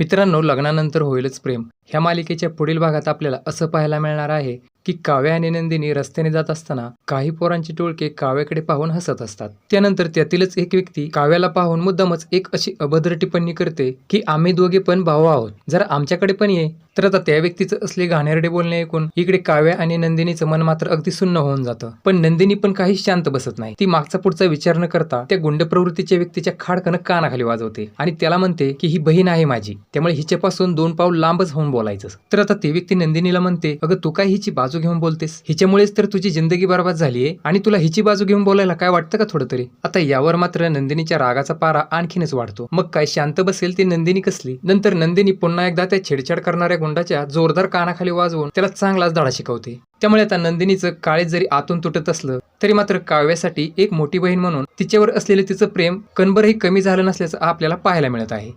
मित्रांनो लग्नानंतर होईलच प्रेम. ह्या मालिकेच्या पुढील भागात आपल्याला असं पाहायला मिळणार आहे की काव्या आणि नंदिनी रस्त्याने जात असताना काही पोरांची टोळके काव्याकडे पाहून हसत असतात. त्यानंतर त्यातीलच एक व्यक्ती काव्याला पाहून मुद्दामच एक अशी अभद्र टिप्पणी करते की आम्ही दोघे पण भाऊ आहोत. जर आमच्याकडे पण ये तर आता त्या व्यक्तीचं असले घाणेरडे बोलणे ऐकून इकडे काव्या आणि नंदिनीचं मन मात्र अगदी सुन्न होऊन जातं. पण नंदिनी पण काही शांत बसत नाही. ती मागचा पुढचा विचार न करता त्या गुंड प्रवृत्तीच्या व्यक्तीच्या खाडकन कानाखाली वाजवते आणि त्याला म्हणते की ही बहीण आहे माझी. त्यामुळे हिच्यापासून दोन पाऊल लांबच होऊन बोलायचं तर आता ती व्यक्ती नंदिनीला म्हणते अगं तू काय हिची बाजू घेऊन बोलतेस? हिच्यामुळेच तर तुझी जिंदगी बरबाद झालीये आणि तुला हिची बाजू घेऊन बोलायला काय वाटतं का थोडं तरी आता यावर मात्र नंदिनीच्या रागाचा पारा आणखीनच वाढतो. मग काय शांत बसेल ती नंदिनी कसली? नंतर नंदिनी पुन्हा एकदा त्या छेडछाड करणाऱ्या गुंडाच्या जोरदार कानाखाली वाजवून त्याला चांगलाच धडा शिकवते. त्यामुळे आता नंदिनीचं काळे जरी आतून तुटत असलं तरी मात्र काव्यासाठी एक मोठी बहीण म्हणून तिच्यावर असलेलं तिचं प्रेम कणभरही कमी झालं नसल्याचं आपल्याला पाहायला मिळत आहे.